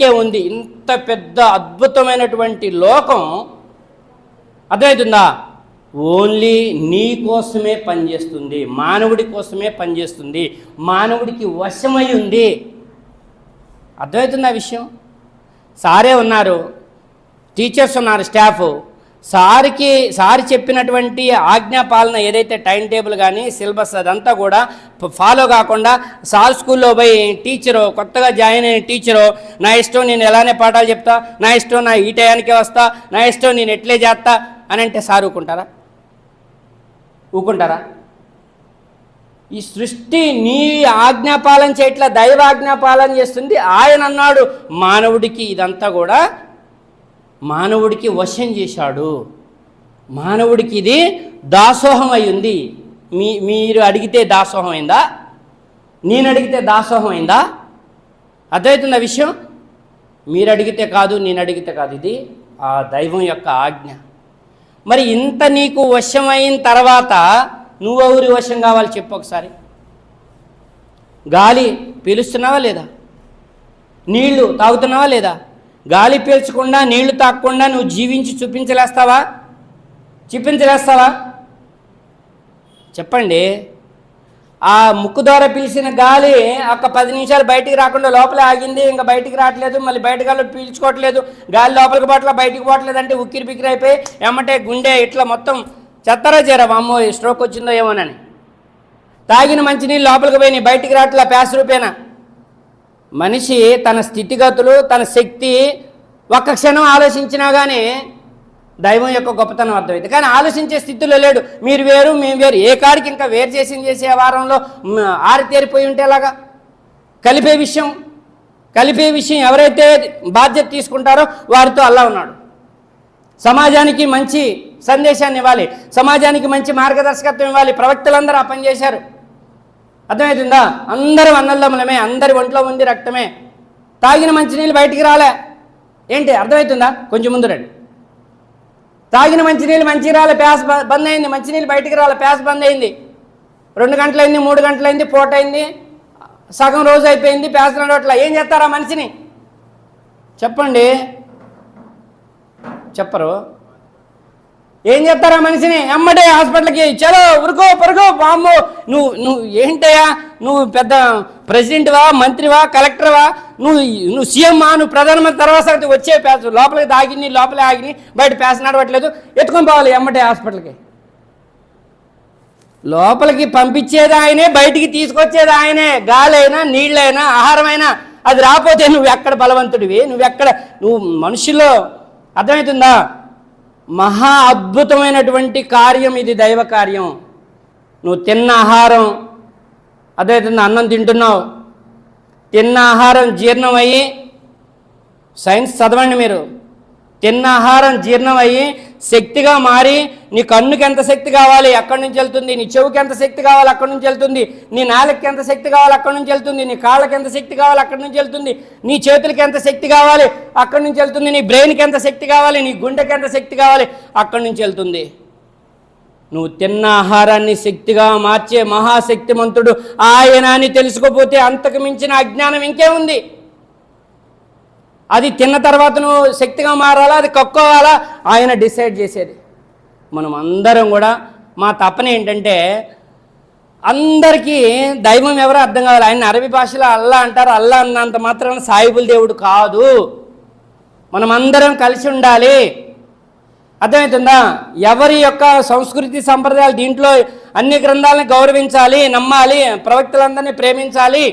ఇంకే ఉంది. ఇంత పెద్ద అద్భుతమైనటువంటి లోకం. అర్థమవుతుందా ఓన్లీ నీ కోసమే పనిచేస్తుంది. మానవుడి కోసమే పనిచేస్తుంది. మానవుడికి వశమై ఉంది. అర్థమవుతుంది ఆ విషయం? సారే ఉన్నారు. టీచర్స్ ఉన్నారు స్టాఫ్. సార్కి సార్ చెప్పినటువంటి ఆజ్ఞాపాలన ఏదైతే టైం టేబుల్ కానీ సిలబస్ అదంతా కూడా ఫాలో కాకుండా సార్ స్కూల్లో పోయి టీచరు కొత్తగా జాయిన్ అయిన టీచరు నా ఇష్టం నేను ఎలానే పాఠాలు చెప్తా నా ఇష్టం నా ఈ టయానికే వస్తా నా ఇష్టం నేను ఎట్లే చేస్తా అని అంటే సార్ ఊకుంటారా? ఊకుంటారా? ఈ సృష్టి నీ ఆజ్ఞాపాలన చేయట్లా దైవ ఆజ్ఞాపాలన చేస్తుంది. ఆయన అన్నాడు మానవుడికి ఇదంతా కూడా మానవుడికి వశం చేశాడు. మానవుడికి ఇది దాసోహం అయి ఉంది మీ మీరు అడిగితే దాసోహం అయిందా నేను అడిగితే దాసోహం అయిందా ఆ విషయం? మీరు అడిగితే కాదు నేను అడిగితే కాదు. ఇది ఆ దైవం యొక్క ఆజ్ఞ. మరి ఇంత నీకు వశమైన తర్వాత నువ్వెవరి వశం కావాలి చెప్పు ఒకసారి. గాలి పీలుస్తున్నావా లేదా? నీళ్ళు తాగుతున్నావా లేదా? గాలి పీల్చకుండా నీళ్ళు తాకకుండా నువ్వు జీవించి చూపించలేస్తావా? చూపించలేస్తావా? చెప్పండి. ఆ ముక్కు ద్వారా పీల్చిన గాలి ఒక పది నిమిషాలు బయటికి రాకుండా లోపల ఆగింది ఇంకా బయటికి రావట్లేదు మళ్ళీ బయట గాలి పీల్చుకోవట్లేదు గాలి లోపలికి పోవట్లే బయటికి పోవట్లేదు అంటే ఉక్కిరి బిక్కిరి అయిపోయి ఏమంటే గుండె ఇట్లా మొత్తం చెత్తరా చేరా అమ్మో స్ట్రోక్ వచ్చిందో ఏమోనని. తాగిన మంచినీళ్ళు లోపలికి పోయినాయి బయటికి రావట్లే ప్యాస్ రూపేనా? మనిషి తన స్థితిగతులు తన శక్తి ఒక్క క్షణం ఆలోచించినా కానీ దైవం యొక్క గొప్పతనం అర్థమైంది. కానీ ఆలోచించే స్థితిలో లేడు. మీరు వేరు మేము వేరు. ఏ కాడికి ఇంకా వేరు చేసింది చేసే వారంలో ఆరితేరిపోయి ఉంటేలాగా కలిపే విషయం కలిపే విషయం ఎవరైతే బాధ్యత తీసుకుంటారో వారితో అల్లా ఉన్నాడు. సమాజానికి మంచి సందేశాన్ని ఇవ్వాలి. సమాజానికి మంచి మార్గదర్శకత్వం ఇవ్వాలి. ప్రవక్తలందరూ ఆ పనిచేశారు అర్థమవుతుందా? అందరం అన్నదమ్ములమే అందరి ఒంట్లో ఉంది రక్తమే. తాగిన మంచినీళ్ళు బయటికి రాలే. ఏంటి అర్థమవుతుందా? కొంచెం ముందు రండి. తాగిన మంచినీళ్ళు మంచి రాలే ప్యాస్ బ- బంద్ అయింది. మంచినీళ్ళు బయటికి రాలే ప్యాస్ బంద్ అయింది. రెండు గంటలైంది మూడు గంటలైంది పూట అయింది. సగం రోజు అయిపోయింది ప్యాస్ నడవట్లా ఏం చేస్తారా మనిషిని? చెప్పండి. చెప్పరు. ఏం చేస్తారా మనిషిని? ఎమ్మటే హాస్పిటల్కి. చలో ఉరుకో పరుకో బాంబు నువ్వు నువ్వు ఏంటయ్యా? నువ్వు పెద్ద ప్రెసిడెంట్వా మంత్రివా కలెక్టర్వా? నువ్వు నువ్వు సీఎం నువ్వు ప్రధానమంత్రి తర్వాత వచ్చే పేస లోపలికి దాగిని లోపలే ఆగిని బయట పేస నడవట్లేదు. ఎత్తుకొని పోవాలి ఎమ్మటే హాస్పిటల్కి. లోపలికి పంపించేది ఆయనే బయటికి తీసుకొచ్చేది ఆయనే. గాలైనా నీళ్ళైనా ఆహారమైనా అది రాకపోతే నువ్వు ఎక్కడ బలవంతుడివి? నువ్వెక్కడ నువ్వు మనుషుల్లో అర్థమవుతుందా? మహా అద్భుతమైనటువంటి కార్యం ఇది దైవ కార్యం. నువ్వు తిన్న ఆహారం అదేవిధంగా అన్నం తింటున్నావు. తిన్న ఆహారం జీర్ణమయ్యి సైన్స్ చదవండి మీరు. తిన్న ఆహారం జీర్ణమయ్యి శక్తిగా మారి నీ కన్నుకి ఎంత శక్తి కావాలి అక్కడి నుంచి వెళ్తుంది నీ చెవుకి ఎంత శక్తి కావాలి అక్కడి నుంచి వెళ్తుంది నీ నాలుగుకి ఎంత శక్తి కావాలి అక్కడి నుంచి వెళ్తుంది నీ కాళ్ళకి ఎంత శక్తి కావాలి అక్కడి నుంచి వెళ్తుంది నీ చేతులకి ఎంత శక్తి కావాలి అక్కడి నుంచి వెళ్తుంది నీ బ్రెయిన్కి ఎంత శక్తి కావాలి నీ గుండెకి ఎంత శక్తి కావాలి అక్కడి నుంచి వెళ్తుంది. నువ్వు తిన్న ఆహారాన్ని శక్తిగా మార్చే మహాశక్తిమంతుడు ఆయన అని తెలుసుకోపోతే అంతకు మించిన అజ్ఞానం ఇంకేముంది? అది తిన్న తర్వాత నువ్వు శక్తిగా మారాలా? అది కక్కోవాలా? ఆయన డిసైడ్ చేసేది. మనం అందరం కూడా మా తపన ఏంటంటే అందరికీ దైవం ఎవరో అర్థం కావాలి. ఆయన అరబీ భాషలో అల్లా అంటారు. అల్లా అన్నంత మాత్రాన సాయిబుల్ దేవుడు కాదు. మనం అందరం కలిసి ఉండాలి. అర్థమవుతుందా? ఎవరి యొక్క సంస్కృతి సంప్రదాయాలు దీంట్లో అన్ని గ్రంథాలను గౌరవించాలి నమ్మాలి ప్రవక్తలందరినీ ప్రేమించాలి